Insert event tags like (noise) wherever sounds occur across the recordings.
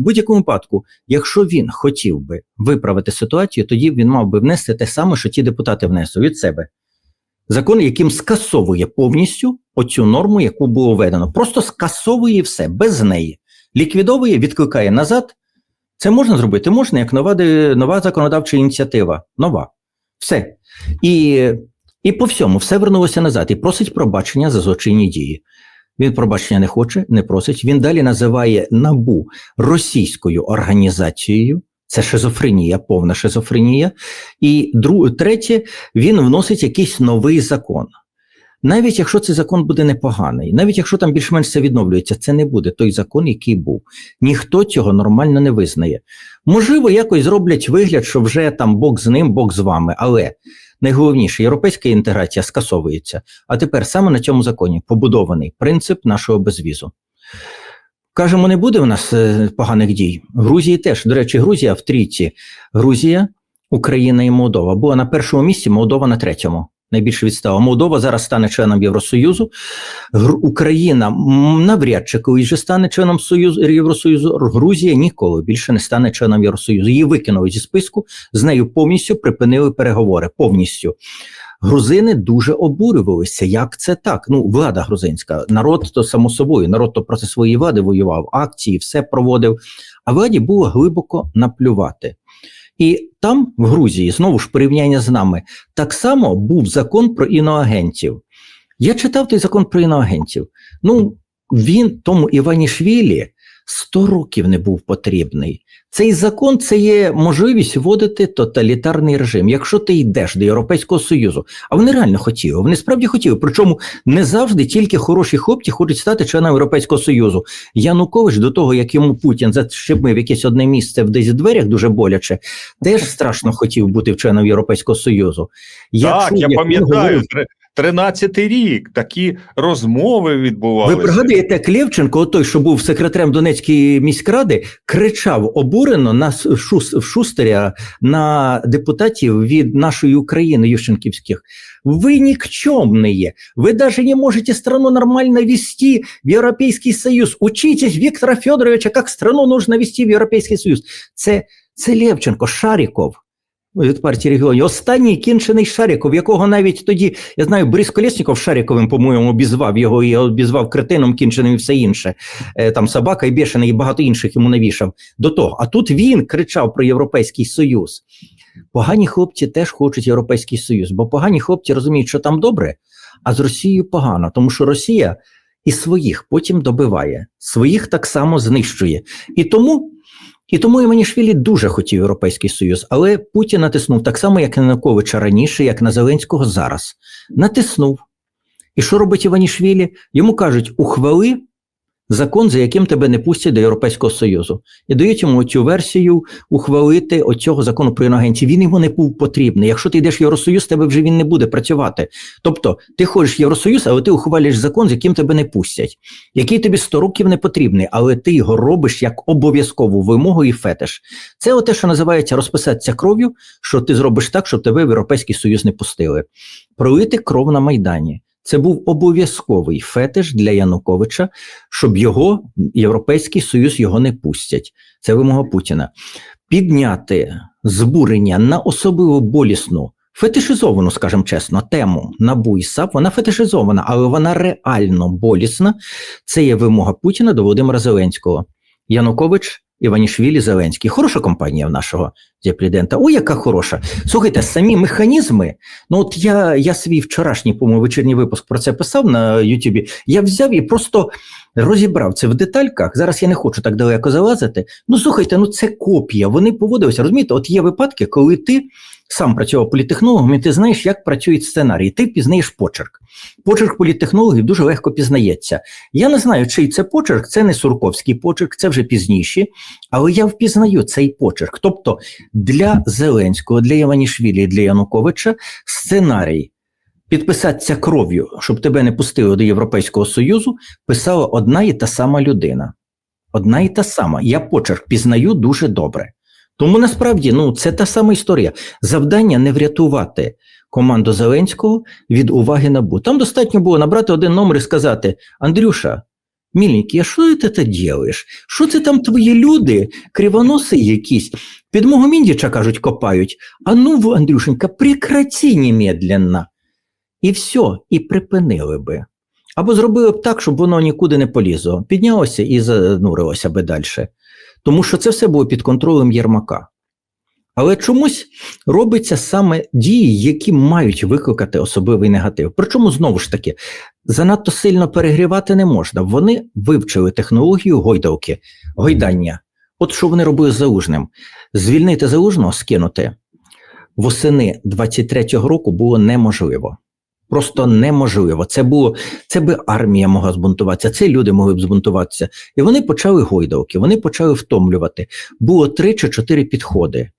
В будь-якому випадку, якщо він хотів би виправити ситуацію, тоді він мав би внести те саме, що ті депутати внесли від себе. Закон, яким скасовує повністю оцю норму, яку було введено. Просто скасовує все без неї. Ліквідовує, відкликає назад. Це можна зробити? Можна, як нова, нова законодавча ініціатива. Нова. Все. І, і по всьому все вернулося назад і просить пробачення за злочинні дії. Він пробачення не хоче, не просить. Він далі називає набу російською організацією. Це шизофренія, повна шизофренія. І друг, третє, він вносить якийсь новий закон. Навіть якщо цей закон буде непоганий, навіть якщо там більш-менш все відновлюється, це не буде той закон, який був. Ніхто цього нормально не визнає. Можливо, якось зроблять вигляд, що вже там Бог з ним, Бог з вами, але найголовніше, європейська інтеграція скасовується. А тепер саме на цьому законі побудований принцип нашого безвізу. Кажемо, не буде в нас е, поганих дій. Грузії теж, до речі, Грузія в трійці. Грузія, Україна і Молдова. Була на першому місці, Молдова на третьому. Найбільше відстала. Молдова зараз стане членом Євросоюзу. Україна навряд чи колись же стане членом Союзу Євросоюзу. Грузія ніколи більше не стане членом Євросоюзу. Її викинули зі списку, з нею повністю припинили переговори. Повністю. Грузини дуже обурювалися. Як це так? Ну, влада грузинська, народ то само собою, народ то проти своєї влади воював, акції, все проводив. А владі було глибоко наплювати. І там, в Грузії, знову ж порівняння з нами, так само був закон про іноагентів. Я читав той закон про іноагентів. Ну, він тому Іванішвілі 100 років не був потрібний. Цей закон це є можливість вводити тоталітарний режим. Якщо ти йдеш до Європейського Союзу, а вони реально хотіли, вони справді хотіли. Причому не завжди тільки хороші хлопці хочуть стати членом Європейського Союзу. Янукович до того, як йому Путін зачепив якесь одне місце в десь дверях дуже боляче, теж страшно хотів бути членом Європейського Союзу. так, чув, я пам'ятаю, говорив, 13-й рік такі розмови відбувалися. Ви пригадуєте, Клєвченко, той, що був секретарем Донецької міськради, кричав обурено на Шус- в Шустера на депутатів від нашої України Ющенківських. Ви никчемные. Вы даже не можете страну нормально вести в Європейський Союз. Учитесь Віктора Федоровича, як страну нужно вести в Європейський Союз. Це, це Левченко, Шаріков. Від партії регіонів. Останній кінчений Шаріков, якого навіть тоді, я знаю, Борис Колєсніков Шаріковим, по-моєму, обізвав його і обізвав кретином, кінченим і все інше. Е, Там собака і бешений, і багато інших йому навішав до того. А тут він кричав про Європейський Союз. Погані хлопці теж хочуть Європейський Союз, бо погані хлопці розуміють, що там добре, а з Росією погано, тому що Росія і своїх потім добиває, своїх так само знищує. І тому. І тому Іванішвілі дуже хотів Європейський Союз, але Путін натиснув так само, як на Януковича раніше, як на Зеленського зараз. Натиснув. І що робить Іванішвілі? Йому кажуть: ухвали закон, за яким тебе не пустять до Європейського Союзу. І дають йому цю версію ухвалити оцього закону про інагенців. Він йому не був потрібний. Якщо ти йдеш в Євросоюз, тебе вже він не буде працювати. Тобто, ти ходиш в Євросоюз, але ти ухвалюєш закон, з яким тебе не пустять, який тобі 100 років не потрібний, але ти його робиш як обов'язкову вимогу і фетиш. Це оте, що називається розписатися кров'ю, що ти зробиш так, щоб тебе в Європейський Союз не пустили. Пролити кров на Майдані. Це був обов'язковий фетиш для Януковича, щоб його Європейський Союз його не пустять. Це вимога Путіна. Підняти збурення на особливо болісну, фетишизовану, скажімо чесно, тему НАБУ і вона фетишизована, але вона реально болісна. Це є вимога Путіна до Володимира Зеленського. Янукович, Іванішвілі, Зеленський. Хороша компанія в нашого президента. О, яка хороша. Слухайте, самі механізми. Ну, от я, я свій вчорашній по-моєму, вечірній випуск про це писав на Ютубі. Я взяв і просто розібрав це в детальках. Зараз я не хочу так далеко залазити. Ну, слухайте, ну це копія. Вони поводилися. Розумієте, от є випадки, коли ти сам працював політехнологом, і ти знаєш, як працюють сценарії. Ти пізнаєш почерк. Почерк політтехнологів дуже легко пізнається. Я не знаю, чий це почерк, це не Сурковський почерк, це вже пізніші, але я впізнаю цей почерк. Тобто для Зеленського, для Іванішвілі, для Януковича сценарій підписатися кров'ю, щоб тебе не пустили до Європейського Союзу, писала одна і та сама людина. Одна і та сама. Я почерк пізнаю дуже добре. Тому насправді ну, це та сама історія. Завдання не врятувати команду Зеленського від уваги НАБУ. Там достатньо було набрати один номер і сказати: Андрюша, Міленький, а що ти це робиш? Що це там твої люди, кривоноси якісь? Під мого міндіча, кажуть, копають. А ну, Андрюшенька, прекрати немедленно. І все, і припинили би. Або зробили б так, щоб воно нікуди не полізло. Піднялося і занурилося би далі. Тому що це все було під контролем Єрмака. Але чомусь робиться саме дії, які мають викликати особливий негатив. Причому знову ж таки занадто сильно перегрівати не можна. Вони вивчили технологію гойдалки, гойдання. От що вони робили з залужним? Звільнити залужного, скинути восени 23-го року було неможливо. Просто неможливо. Це було це би армія могла збунтуватися, це люди могли б збунтуватися. І вони почали гойдалки, вони почали втомлювати. Було три чи чотири підходи.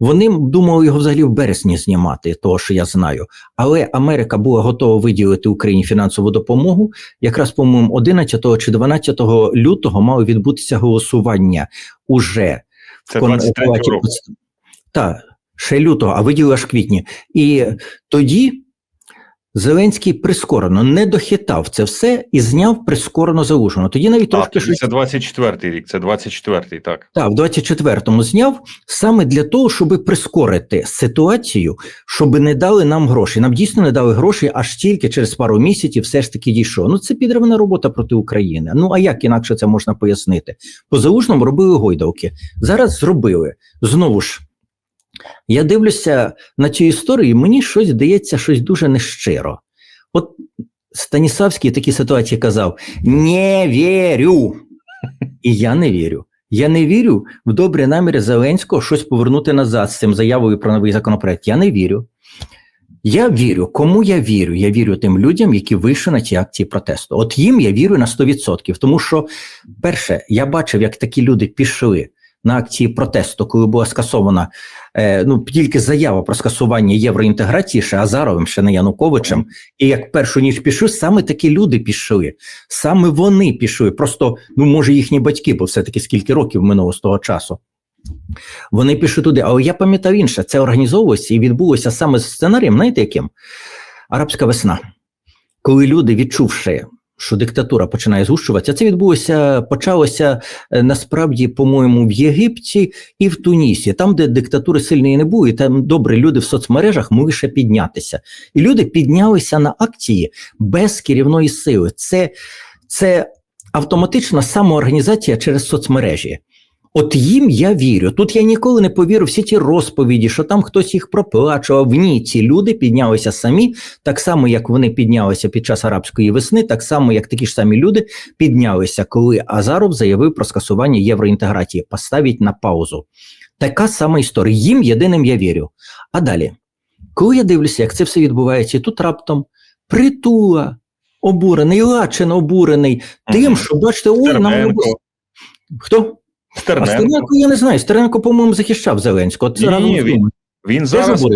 Вони думали його взагалі в березні знімати, того що я знаю. Але Америка була готова виділити Україні фінансову допомогу. Якраз, по-моєму, 11 чи 12 лютого мало відбутися голосування уже Це кон- 23 палаті року. представ- Так, ще лютого, а виділили аж в квітні. І тоді Зеленський прискорено не дохитав це все і зняв прискорено залужено. Тоді навіть А, трошки щось це 24-й рік, це 24-й, так. так, в 24-му зняв саме для того, щоб прискорити ситуацію, щоб не дали нам гроші. Нам дійсно не дали гроші, аж тільки через пару місяців все ж таки дійшло. Ну це підривна робота проти України. Ну а як інакше це можна пояснити? По залужному робили гойдалки. Зараз зробили знову ж. Я дивлюся на цю історію, і мені щось здається, щось дуже нещиро. От Станіславський в такій ситуації казав: Не вірю. І я не вірю. Я не вірю в добрі наміри Зеленського щось повернути назад з цим заявою про новий законопроект. Я не вірю. Я вірю. Кому я вірю? Я вірю тим людям, які вийшли на ці акції протесту. От їм я вірю на 100%. Тому що, перше, я бачив, як такі люди пішли на акції протесту, коли була скасована е, ну, тільки заява про скасування євроінтеграції ще Азаровим, ще не Януковичем. І як першу ніч пішли, саме такі люди пішли. Саме вони пішли. Просто, ну, може, їхні батьки, бо все-таки скільки років минуло з того часу. Вони пішли туди. Але я пам'ятав інше, це організовувалося і відбулося саме з сценарієм, знаєте яким? Арабська весна. Коли люди, відчувши, що диктатура починає згущуватися, це відбулося, почалося е, насправді, по-моєму, в Єгипті і в Тунісі, там, де диктатури сильної не було, і там добре люди в соцмережах могли піднятися. І люди піднялися на акції без керівної сили. Це, це автоматична самоорганізація через соцмережі. От їм я вірю. Тут я ніколи не повірю всі ті розповіді, що там хтось їх проплачував. Ні, ці люди піднялися самі, так само, як вони піднялися під час арабської весни, так само, як такі ж самі люди піднялися, коли Азаров заявив про скасування євроінтеграції. Поставіть на паузу. Така сама історія. Їм єдиним я вірю. А далі, коли я дивлюся, як це все відбувається, тут раптом притула обурений, Лачин обурений тим, що бачите, ой, нам Стерненко. А Стерненко. Я не знаю. Стерненко, по-моєму, захищав Зеленського. Це Ні, він-. Він зараз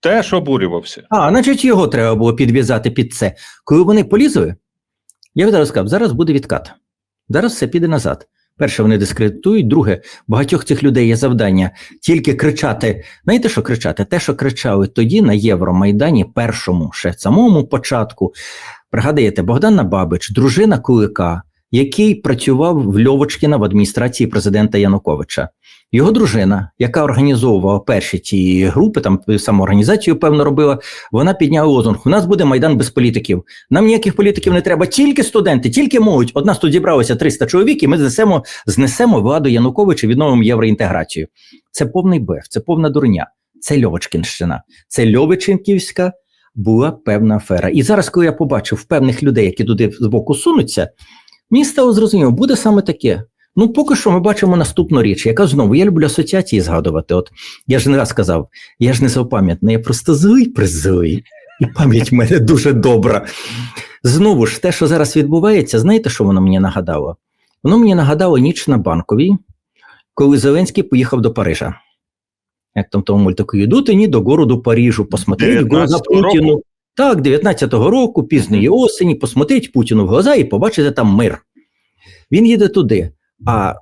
теж обурювався. А, значить, його треба було підв'язати під це. Коли вони полізли, я відразу сказав, зараз буде відкат. Зараз все піде назад. Перше, вони дискредитують. Друге, багатьох цих людей є завдання тільки кричати. Знаєте, що кричати? Те, що кричали тоді на Євромайдані, першому, ще самому початку. Пригадуєте, Богдан Набабич, дружина Кулика, який працював в Льовочкіна в адміністрації президента Януковича. Його дружина, яка організовувала перші ті групи, там самоорганізацію, певно, робила, вона підняла лозунг: у нас буде майдан без політиків. Нам ніяких політиків не треба, тільки студенти, тільки молодь. От нас тут зібралося 300 чоловік, і ми знесемо, знесемо владу Януковича, відновимо євроінтеграцію. Це повний беф, це повна дурня. Це Льовочкінщина, це Льовиченківська була певна афера. І зараз, коли я побачив певних людей, які туди з боку сунуться, мені стало зрозуміло, буде саме таке. Ну, поки що ми бачимо наступну річ, яка знову я люблю асоціації згадувати. От я ж не раз казав, я ж не завпам'ятний, я просто злий призлий, і пам'ять в мене дуже добра. Знову ж, те, що зараз відбувається, знаєте, що воно мені нагадало? Воно мені нагадало ніч на банковій, коли Зеленський поїхав до Парижа. Як там тому мультику йдуть ні до городу Парижу, 19-го року? Путіну. Так, 19-го року, пізної осені, посмотреть Путіну в глаза і побачити там мир. Він їде туди, а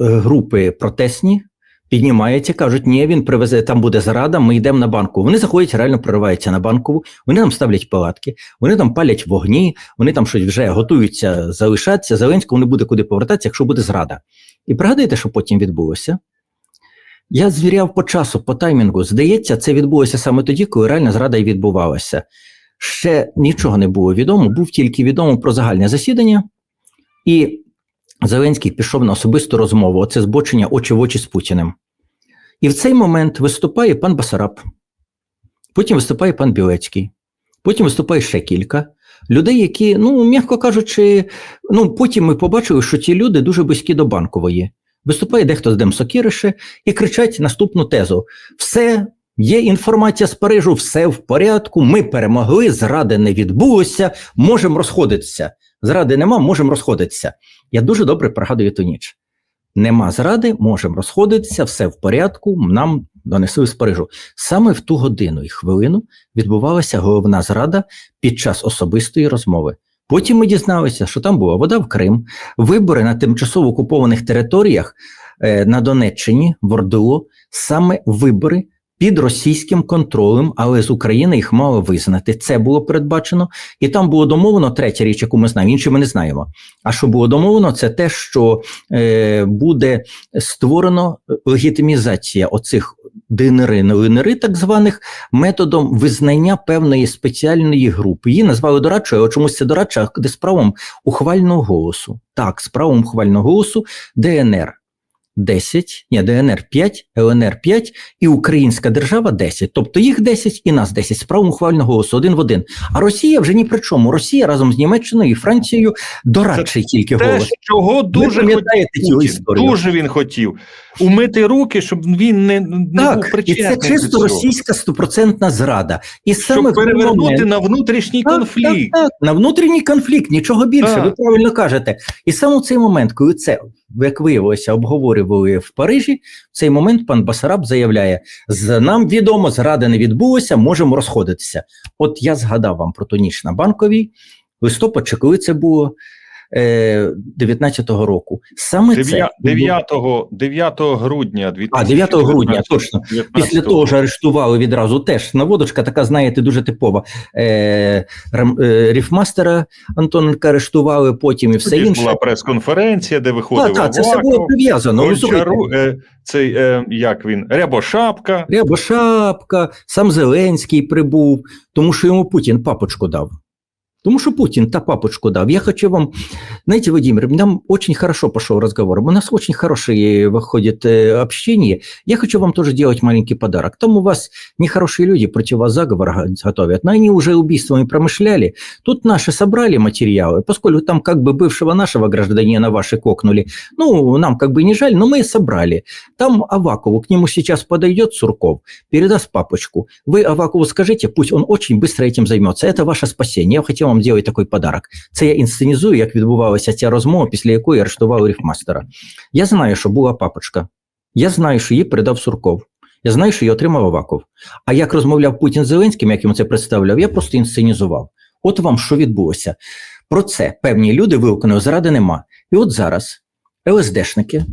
е, групи протестні Піднімається, кажуть, ні, він привезе, там буде зрада, ми йдемо на банку. Вони заходять, реально прориваються на банкову, вони там ставлять палатки, вони там палять вогні, вони там щось вже готуються залишатися. Зеленському не буде куди повертатися, якщо буде зрада. І пригадуєте, що потім відбулося? Я звіряв по часу, по таймінгу. Здається, це відбулося саме тоді, коли реальна зрада і відбувалася. Ще нічого не було відомо, був тільки відомо про загальне засідання, і Зеленський пішов на особисту розмову, оце збочення очі в очі з Путіним. І в цей момент виступає пан Басараб, потім виступає пан Білецький, потім виступає ще кілька людей, які, ну, м'яко кажучи, ну, потім ми побачили, що ті люди дуже близькі до банкової. Виступає дехто з Демсокірише і кричать наступну тезу: все, є інформація з Парижу, все в порядку, ми перемогли, зради не відбулося, можемо розходитися. Зради нема, можемо розходитися. Я дуже добре пригадую ту ніч. Нема зради, можемо розходитися, все в порядку, нам донесли з Парижу. Саме в ту годину і хвилину відбувалася головна зрада під час особистої розмови. Потім ми дізналися, що там була вода в Крим, вибори на тимчасово окупованих територіях е, на Донеччині, в Ордило, саме вибори під російським контролем, але з України їх мало визнати. Це було передбачено, і там було домовлено третя річ, яку ми знаємо, інше ми не знаємо. А що було домовлено, це те, що е, буде створено легітимізація оцих ДНР, ЛНР, так званих, методом визнання певної спеціальної групи. Її назвали дорадчою, але чомусь це дорадча, де з правом ухвального голосу. Так, з правом ухвального голосу ДНР. 10, ні, ДНР 5, ЛНР 5 і Українська держава 10. Тобто їх 10 і нас 10 з правом ухвального голосу один в один. А Росія вже ні при чому. Росія разом з Німеччиною і Францією дорадчий тільки Те, голос. чого дуже пам'ятаєте хотів цю історію? Дуже він хотів умити руки, щоб він не, не був Так, і це чисто російська стопроцентна зрада. І саме щоб перевернути момент- на внутрішній Так, конфлікт. Так, так, на внутрішній конфлікт, нічого більше, Так. ви правильно кажете. І саме в цей момент, коли це, як виявилося, обговорювали в Парижі, в цей момент пан Басараб заявляє: з нам відомо, зради не відбулося, можемо розходитися. От я згадав вам про ту ніч на банковій, листопад, чи коли це було е, 19-го року. Саме це 9, 9, 9 грудня 2019 А, 9 грудня, точно. Після того ж арештували відразу теж наводочка, така, знаєте, дуже типова. Е, е, ріфмастера Антоненка арештували, потім і все Тоді інше. була прес-конференція, де виходив Так, так, це все було Гончару, е, цей, е, як він, Рябошапка. Рябошапка, сам Зеленський прибув, тому що йому Путін папочку дав. Тому что Путин та папочку дав. Я хочу вам, знаете, Владимир, нам очень хорошо пошел разговор. У нас очень хорошее выходит э, общение. Я хочу вам тоже делать маленький подарок. Там у вас нехорошие люди против вас заговор готовят, но они уже убийствами промышляли. Тут наши собрали материалы, поскольку там как бы бывшего нашего гражданина ваши кокнули. Ну, нам как бы не жаль, но мы собрали. Там Авакову, к нему сейчас подойдет Сурков, передаст папочку. Вы Авакову скажите, пусть он очень быстро этим займется. Это ваше спасение. Я хотів вам зробити такий подарок. Це я інсценізую, як відбувалася ця розмова, після якої арештували рифмастера. Я знаю, що була папочка. Я знаю, що її передав Сурков. Я знаю, що її отримав Аваков. А як розмовляв Путін з Зеленським, як йому це представляв, я просто інсценізував. От вам що відбулося. Про це певні люди вигукнули, зради нема. І от зараз ЛСДшники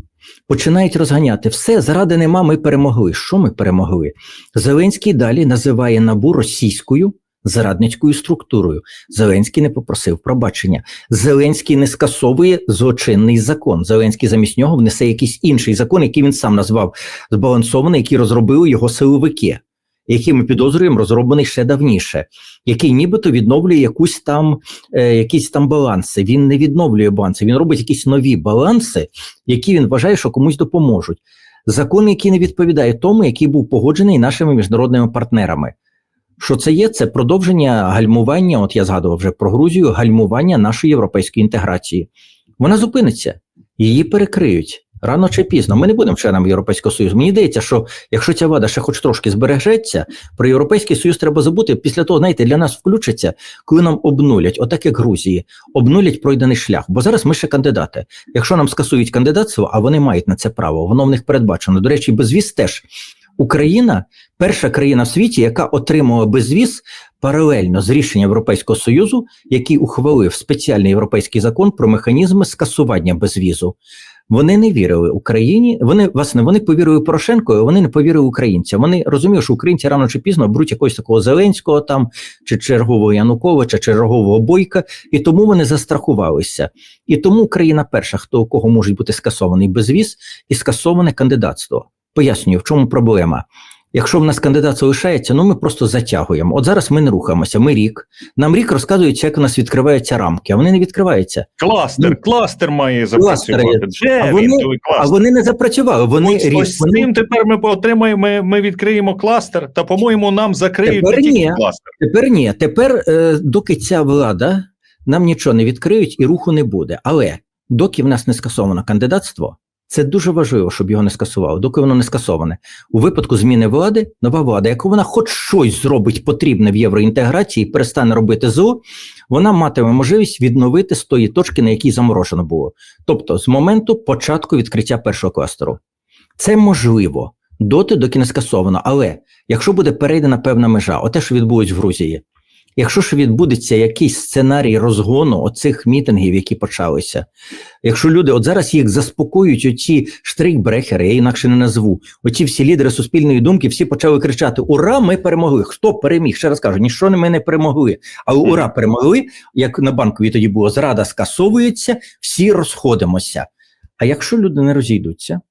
починають розганяти все, заради нема, ми перемогли. Що ми перемогли? Зеленський далі називає набу російською зрадницькою структурою. Зеленський не попросив пробачення. Зеленський не скасовує злочинний закон. Зеленський замість нього внесе якийсь інший закон, який він сам назвав збалансований, який розробили його силовики, який ми підозрюємо, розроблений ще давніше, який нібито відновлює якусь там, е, якісь там баланси. Він не відновлює баланси, він робить якісь нові баланси, які він вважає, що комусь допоможуть. Закон, який не відповідає тому, який був погоджений нашими міжнародними партнерами. Що це є? Це продовження гальмування. От я згадував вже про Грузію, гальмування нашої європейської інтеграції. Вона зупиниться, її перекриють рано чи пізно. Ми не будемо членами Європейського Союзу. Мені здається, що якщо ця влада ще хоч трошки збережеться, про Європейський Союз треба забути. Після того, знаєте, для нас включиться, коли нам обнулять, отак як Грузії, обнулять пройдений шлях. Бо зараз ми ще кандидати. Якщо нам скасують кандидатство, а вони мають на це право, воно в них передбачено. До речі, безвіз теж. Україна перша країна в світі, яка отримала безвіз паралельно з рішенням Європейського Союзу, який ухвалив спеціальний європейський закон про механізми скасування безвізу. Вони не вірили Україні. Вони власне вони повірили Порошенку, а вони не повірили українцям. Вони розуміли, що українці рано чи пізно беруть якогось такого Зеленського там чи чергового Януковича, чи чергового Бойка, і тому вони застрахувалися. І тому Україна перша, хто у кого може бути скасований безвіз і скасоване кандидатство. Пояснюю, в чому проблема. Якщо в нас кандидат залишається, ну ми просто затягуємо. От зараз ми не рухаємося. Ми рік. Нам рік розказують, як у нас відкриваються рамки, а вони не відкриваються. Кластер, Ну, кластер має запрацювати. Де А вони- А вони не запрацювали. Вони Ось, рік. ось з цим тепер ми отримаємо, ми, ми відкриємо кластер, та, по-моєму, нам закриють Тепер ні. кластер. Тепер ні. Тепер, е, доки ця влада нам нічого не відкриють і руху не буде. Але доки в нас не скасовано кандидатство, це дуже важливо, щоб його не скасували. Доки воно не скасоване. У випадку зміни влади, нова влада, якщо вона хоч щось зробить потрібне в євроінтеграції, перестане робити зло, вона матиме можливість відновити з тої точки, на якій заморожено було. Тобто з моменту початку відкриття першого кластеру. Це можливо доти, доки не скасовано. Але якщо буде перейдена певна межа, оте, що відбулось в Грузії, якщо ж відбудеться якийсь сценарій розгону оцих мітингів, які почалися, якщо люди от зараз їх заспокоюють, оці штрейкбрехери, я інакше не назву, оці всі лідери суспільної думки, всі почали кричати: Ура, ми перемогли! Хто переміг? Ще раз кажу, ніщо ми не перемогли. Але ура, перемогли, як на банковій тоді було, зрада скасовується, всі розходимося. А якщо люди не розійдуться,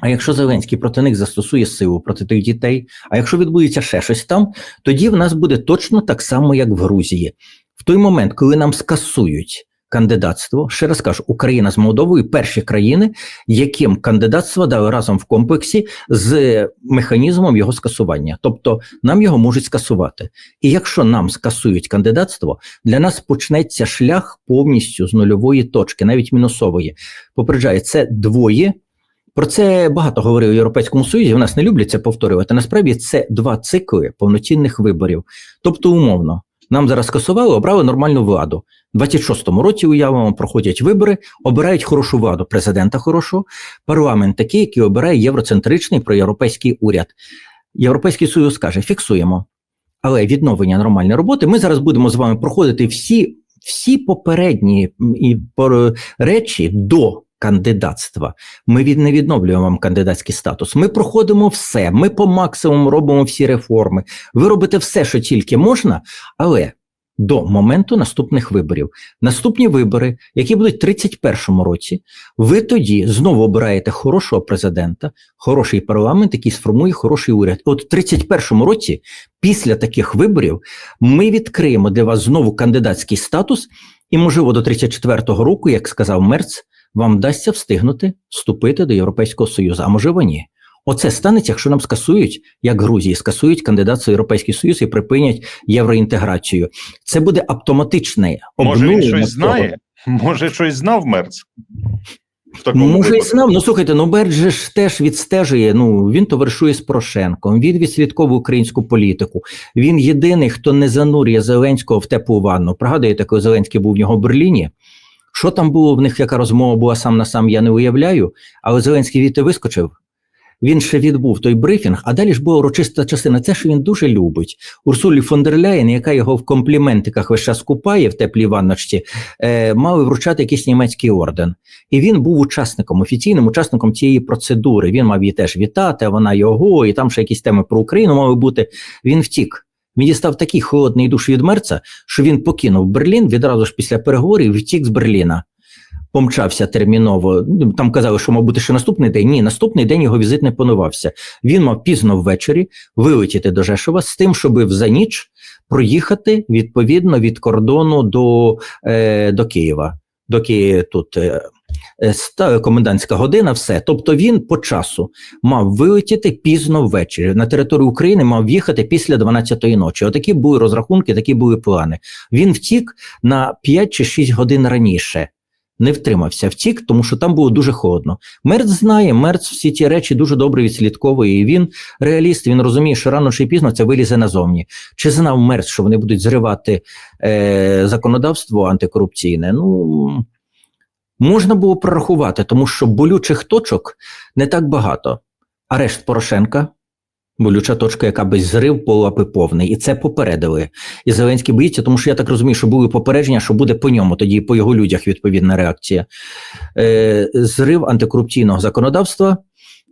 а якщо Зеленський проти них застосує силу проти тих дітей, а якщо відбудеться ще щось там, тоді в нас буде точно так само, як в Грузії. В той момент, коли нам скасують кандидатство, ще раз кажу, Україна з Молдовою перші країни, яким кандидатство дали разом в комплексі з механізмом його скасування. Тобто нам його можуть скасувати. І якщо нам скасують кандидатство, для нас почнеться шлях повністю з нульової точки, навіть мінусової. Попереджаю, це двоє. Про це багато говорили в Європейському Союзі. В нас не люблять це повторювати. Насправді це два цикли повноцінних виборів. Тобто, умовно, нам зараз скасували, обрали нормальну владу. У 26-му році уявимо, проходять вибори, обирають хорошу владу, президента хорошого, парламент такий, який обирає євроцентричний проєвропейський уряд. Європейський Союз каже: фіксуємо. Але відновлення нормальної роботи ми зараз будемо з вами проходити всі, всі попередні і речі до кандидатства. Ми не відновлюємо вам кандидатський статус. Ми проходимо все. Ми по максимуму робимо всі реформи. Ви робите все, що тільки можна, але до моменту наступних виборів. Наступні вибори, які будуть в 31-му році, ви тоді знову обираєте хорошого президента, хороший парламент, який сформує хороший уряд. От в 31-му році, після таких виборів, ми відкриємо для вас знову кандидатський статус, і, можливо, до 34-го року, як сказав Мерц, вам вдасться встигнути вступити до Європейського Союзу, а можливо, ні. Оце станеться, якщо нам скасують, як Грузії, скасують кандидатство в Європейський Союз і припинять євроінтеграцію. Це буде автоматичне Може, він щось знає? Може, щось знав Мерц? Може, і знав. Ну слухайте, ну Бердж же ж теж відстежує. Ну він товаришує з Порошенком. Він відслідковує українську політику. Він єдиний, хто не занурює Зеленського в теплу ванну. Пригадуєте, коли Зеленський був в нього в Берліні. Що там було в них, яка розмова була сам на сам, я не уявляю. Але Зеленський відти вискочив. Він ще відбув той брифінг, а далі ж була урочиста частина. Це що він дуже любить. Урсулі фон дер Ляєн, яка його в компліментиках весь час купає в теплій ванночці, е, мали вручати якийсь німецький орден. І він був учасником, офіційним учасником цієї процедури. Він мав її теж вітати, а вона його, і там ще якісь теми про Україну мали бути. Він втік. Він дістав такий холодний душ від мерца, що він покинув Берлін відразу ж після переговорів втік з Берліна. Помчався терміново. Ну, Там казали, що мав бути ще наступний день. Ні, наступний день його візит не планувався. Він мав пізно ввечері вилетіти до Жешова з тим, щоб за ніч проїхати відповідно від кордону до, е, до Києва. Доки тут е, комендантська година, все. Тобто він по часу мав вилетіти пізно ввечері. На територію України мав в'їхати після 12-ї ночі. Отакі були розрахунки, такі були плани. Він втік на 5 чи 6 годин раніше. Не втримався, втік, тому що там було дуже холодно. Мерц знає, Мерц всі ті речі дуже добре відслідковує. І він реаліст, він розуміє, що рано чи пізно це вилізе назовні. Чи знав Мерц, що вони будуть зривати е, законодавство антикорупційне? Ну можна було прорахувати, тому що болючих точок не так багато. Арешт Порошенка, Болюча точка, яка без зрив була би повний, і це попередили. І Зеленський боїться, тому що я так розумію, що були попередження, що буде по ньому, тоді по його людях відповідна реакція. Е, зрив антикорупційного законодавства.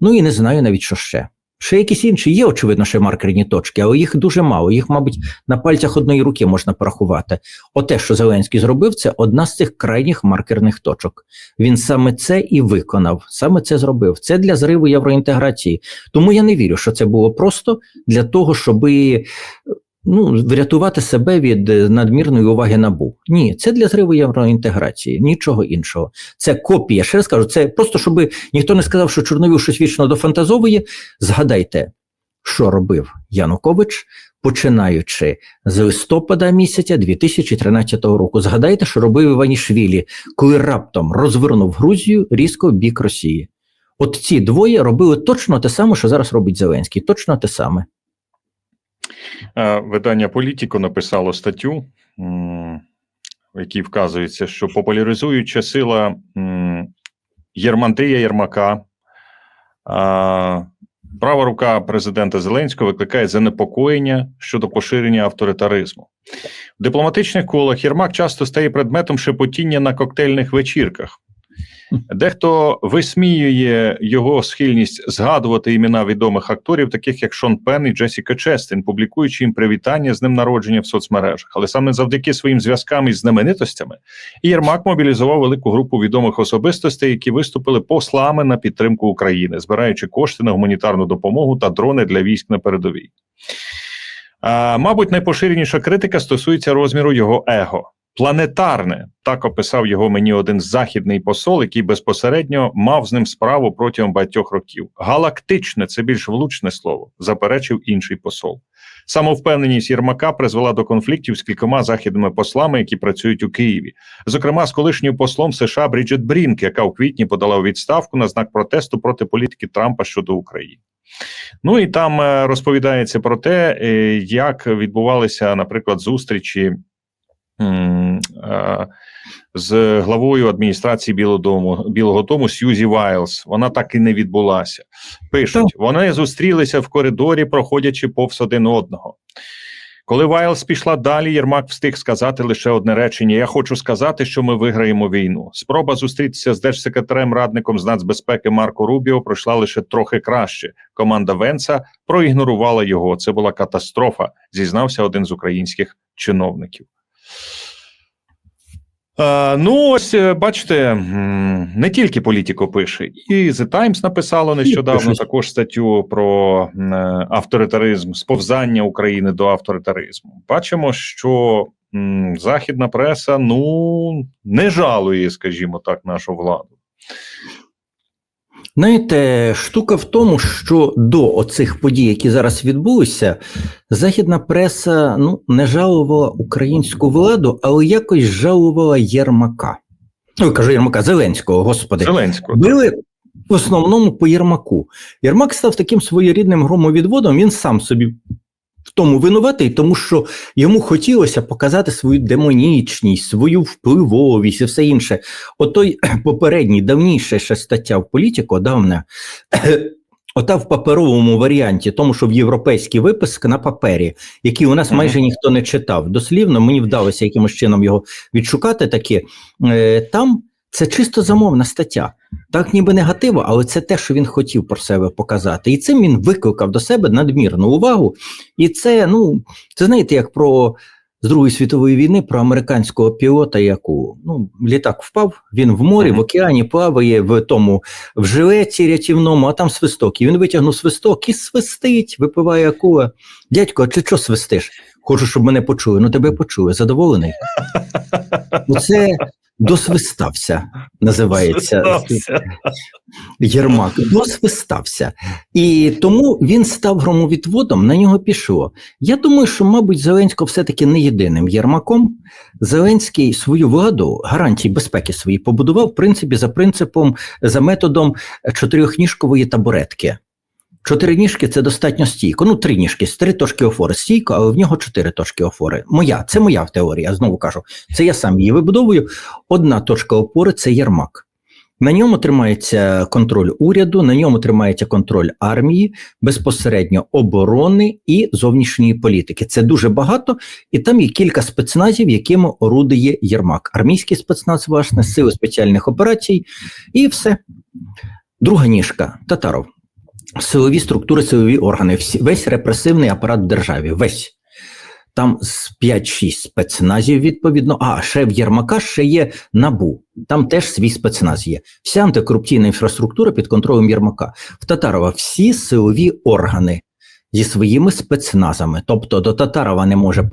Ну і не знаю навіть, що ще. Ще якісь інші є, очевидно, ще маркерні точки, але їх дуже мало. Їх, мабуть, на пальцях одної руки можна порахувати. Оте, що Зеленський зробив, це одна з цих крайніх маркерних точок. Він саме це і виконав, саме це зробив. Це для зриву євроінтеграції. Тому я не вірю, що це було просто для того, щоби ну, врятувати себе від е, надмірної уваги набу. Ні, це для зриву євроінтеграції, нічого іншого. Це копія. Ще раз кажу, це просто щоб ніхто не сказав, що Чорновіл щось вічно дофантазовує. Згадайте, що робив Янукович, починаючи з листопада місяця 2013 року. Згадайте, що робив Іванішвілі, коли раптом розвернув Грузію різко в бік Росії. От ці двоє робили точно те саме, що зараз робить Зеленський. Точно те саме. Е, Видання Політіко написало статтю, в якій вказується, що популяризуюча сила Єрмантия Єрмака, права рука президента Зеленського викликає занепокоєння щодо поширення авторитаризму. В дипломатичних колах Єрмак часто стає предметом шепотіння на коктейльних вечірках. Дехто висміює його схильність згадувати імена відомих акторів, таких як Шон Пен і Джесіка Честин, публікуючи їм привітання з ним народження в соцмережах. Але саме завдяки своїм зв'язкам із знаменитостями Єрмак мобілізував велику групу відомих особистостей, які виступили послами на підтримку України, збираючи кошти на гуманітарну допомогу та дрони для військ на передовій. А, мабуть, найпоширеніша критика стосується розміру його его. Планетарне так описав його мені один західний посол, який безпосередньо мав з ним справу протягом багатьох років. Галактичне це більш влучне слово, заперечив інший посол. Самовпевненість Єрмака призвела до конфліктів з кількома західними послами, які працюють у Києві, зокрема з колишнім послом США Бріджит Брінк, яка у квітні подала відставку на знак протесту проти політики Трампа щодо України. Ну і там е, розповідається про те, е, як відбувалися, наприклад, зустрічі з главою адміністрації Білого Дому Білого Дому Сьюзі Вайлз. Вона так і не відбулася. Пишуть, вони зустрілися в коридорі, проходячи повз один одного. Коли Вайлз пішла далі, Єрмак встиг сказати лише одне речення: Я хочу сказати, що ми виграємо війну. Спроба зустрітися з держсекретарем радником з нацбезпеки Марко Рубіо пройшла лише трохи краще. Команда Венца проігнорувала його. Це була катастрофа, зізнався один з українських чиновників. Е, ну, ось е, бачите, не тільки політико пише, і The Times написало нещодавно також статтю про е, авторитаризм, сповзання України до авторитаризму. Бачимо, що західна преса ну не жалує, скажімо так, нашу владу. Знаєте, штука в тому, що до оцих подій, які зараз відбулися, західна преса ну, не жалувала українську владу, але якось жалувала Єрмака. Ой, кажу Єрмака, Зеленського, господи. Зеленського. Били в основному по Єрмаку. Єрмак став таким своєрідним громовідводом, він сам собі тому винуватий, тому що йому хотілося показати свою демонічність, свою впливовість і все інше. Отой (clears throat) попередній, давніша ще стаття в політику, давня, (clears throat) ота в паперовому варіанті, тому що в європейський випуск на папері, який у нас майже ніхто не читав. Дослівно мені вдалося якимось чином його відшукати таки. Е, Там це чисто замовна стаття. Так, ніби негативо, але це те, що він хотів про себе показати. І цим він викликав до себе надмірну увагу. І це, ну, це знаєте, як про з Другої світової війни про американського пілота, яку ну, літак впав, він в морі, Мгм. в океані плаває в тому в жилеті рятівному, а там свисток. І він витягнув свисток і свистить, випиває акула. Дядько, а ти що свистиш? Хочу, щоб мене почули. Ну тебе почули, задоволений. (laughs) Оце досвистався, називається. Єрмак досвистався. І тому він став громовідводом, на нього пішло. Я думаю, що, мабуть, Зеленського все-таки не єдиним Єрмаком. Зеленський свою владу, гарантії безпеки свої побудував, в принципі, за принципом, за методом чотирьохніжкової табуретки. Чотири ніжки це достатньо стійко. Ну, три ніжки, три точки офори стійко, але в нього чотири точки офори. Моя, це моя теорія, знову кажу. Це я сам її вибудовую. Одна точка опори це Єрмак. На ньому тримається контроль уряду, на ньому тримається контроль армії, безпосередньо оборони і зовнішньої політики. Це дуже багато, і там є кілька спецназів, якими орудує Єрмак. Армійський спецназ, власне, сили спеціальних операцій, і все. Друга ніжка Татаров. Силові структури, силові органи, всі, весь репресивний апарат в державі. Весь. Там з 5-6 спецназів, відповідно. А ще в Єрмака ще є набу. Там теж свій спецназ є. Вся антикорупційна інфраструктура під контролем Єрмака. В Татарова всі силові органи зі своїми спецназами. Тобто до Татарова не може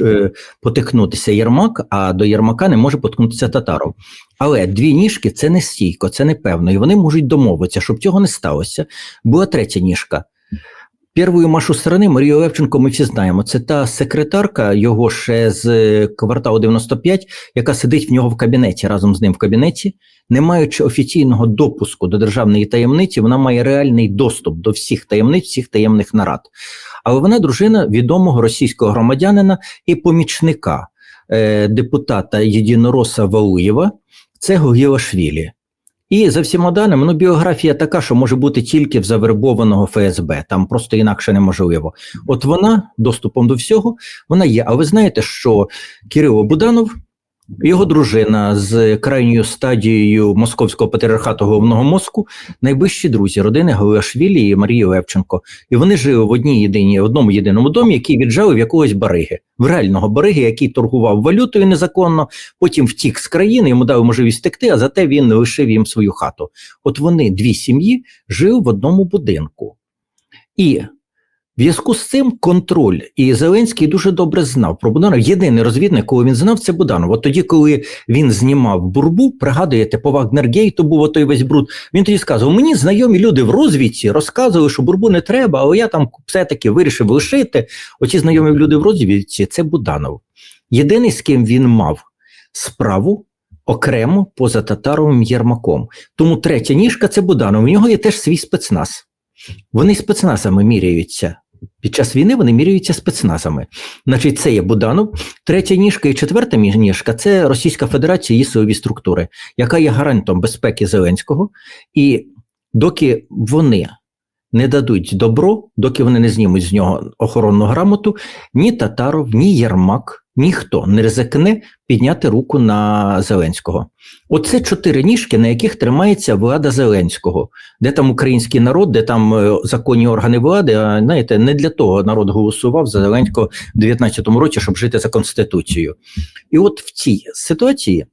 е, потикнутися Єрмак, а до Єрмака не може поткнутися Татаров. Але дві ніжки це не стійко, це не певно. І вони можуть домовитися, щоб цього не сталося. Була третя ніжка. Первою машу сторони Марію Левченко ми всі знаємо. Це та секретарка його ще з е, кварталу 95, яка сидить в нього в кабінеті разом з ним в кабінеті, не маючи офіційного допуску до державної таємниці, вона має реальний доступ до всіх таємниць, всіх таємних нарад. Але вона дружина відомого російського громадянина і помічника е, депутата Єдинороса Валуєва, це Гогілашвілі. І за всіма даними, ну, біографія така, що може бути тільки в завербованого ФСБ, там просто інакше неможливо. От вона доступом до всього, вона є. А ви знаєте, що Кирило Буданов, його дружина з крайньою стадією московського патріархату головного мозку, найближчі друзі родини Галашвілі і Марії Левченко. І вони жили в одній єдиній, одному єдиному домі, який віджали в якогось бариги, в реального бариги, який торгував валютою незаконно, потім втік з країни, йому дали можливість втекти, а зате він лишив їм свою хату. От вони, дві сім'ї, жили в одному будинку. І в зв'язку з цим контроль. І Зеленський дуже добре знав про Буданова. Єдиний розвідник, коли він знав, це Буданов. От тоді, коли він знімав бурбу, пригадуєте, по Вагнергейту був отой весь бруд. Він тоді сказав: мені знайомі люди в розвідці розказували, що бурбу не треба, але я там все-таки вирішив лишити. Оці знайомі люди в розвідці це Буданов. Єдиний, з ким він мав справу окремо поза Татаровим Єрмаком. Тому третя ніжка це Буданов. У нього є теж свій спецназ. Вони спецназами міряються. Під час війни вони міряються спецназами. Значить, це є Буданов. Третя ніжка і четверта ніжка це Російська Федерація і силові структури, яка є гарантом безпеки Зеленського. І доки вони не дадуть добро, доки вони не знімуть з нього охоронну грамоту, ні Татаров, ні Єрмак, ніхто не ризикне підняти руку на Зеленського. Оце чотири ніжки, на яких тримається влада Зеленського, де там український народ, де там е, законні органи влади. А знаєте, не для того народ голосував за Зеленського в 19-му році, щоб жити за конституцією. І от в цій ситуації.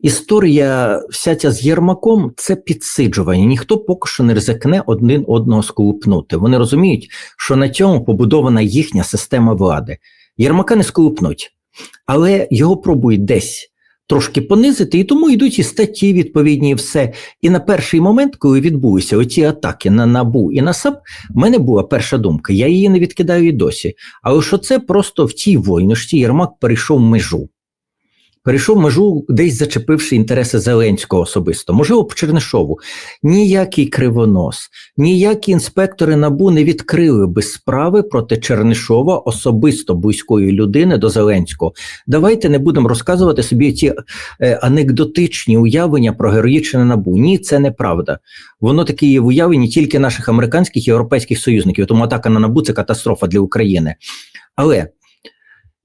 Історія вся ця з Єрмаком це підсиджування. Ніхто поки що не ризикне один одного сколупнути. Вони розуміють, що на цьому побудована їхня система влади. Єрмака не сколупнуть, але його пробують десь трошки понизити, і тому йдуть і статті відповідні, і все. І на перший момент, коли відбулися оці атаки на набу і на САП, в мене була перша думка. Я її не відкидаю і досі. Але що це просто в цій войнушці Єрмак перейшов межу. Перейшов межу, десь зачепивши інтереси Зеленського особисто, можливо, по Чернишову. Ніякий кривонос, ніякі інспектори набу не відкрили би справи проти Чернишова особисто близької людини до Зеленського. Давайте не будемо розказувати собі ці е, анекдотичні уявлення про героїчне набу. Ні, це неправда. Воно таке є в уявленні тільки наших американських і європейських союзників. Тому атака на набу це катастрофа для України. Але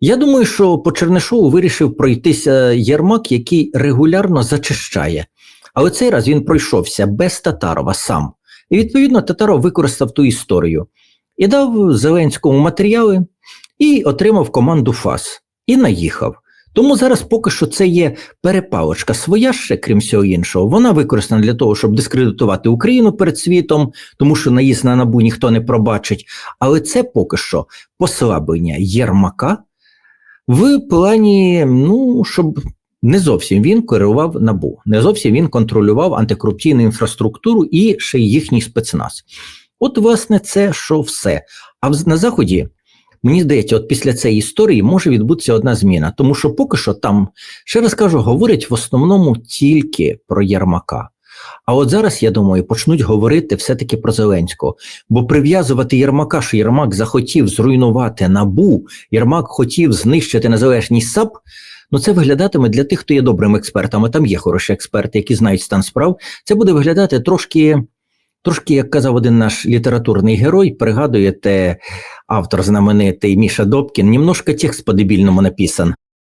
я думаю, що по Чернишову вирішив пройтися Єрмак, який регулярно зачищає. Але цей раз він пройшовся без Татарова сам. І відповідно Татаров використав ту історію і дав Зеленському матеріали і отримав команду ФАС і наїхав. Тому зараз поки що це є перепалочка своя ще, крім всього іншого. Вона використана для того, щоб дискредитувати Україну перед світом, тому що наїзд на набу ніхто не пробачить. Але це поки що послаблення Єрмака в плані, ну, щоб не зовсім він керував набу, не зовсім він контролював антикорупційну інфраструктуру і ще їхній спецназ. От, власне, це що все. А на заході. Мені здається, от після цієї історії може відбутися одна зміна, тому що поки що там, ще раз кажу, говорять в основному тільки про Єрмака. А от зараз, я думаю, почнуть говорити все-таки про Зеленського. Бо прив'язувати Єрмака, що Єрмак захотів зруйнувати набу, Єрмак хотів знищити незалежність САП. Ну це виглядатиме для тих, хто є добрим експертом, а там є хороші експерти, які знають стан справ. Це буде виглядати трошки. Трошки, як казав один наш літературний герой, пригадуєте, автор знаменитий Міша Добкін, немножко текст по-дебільному написан.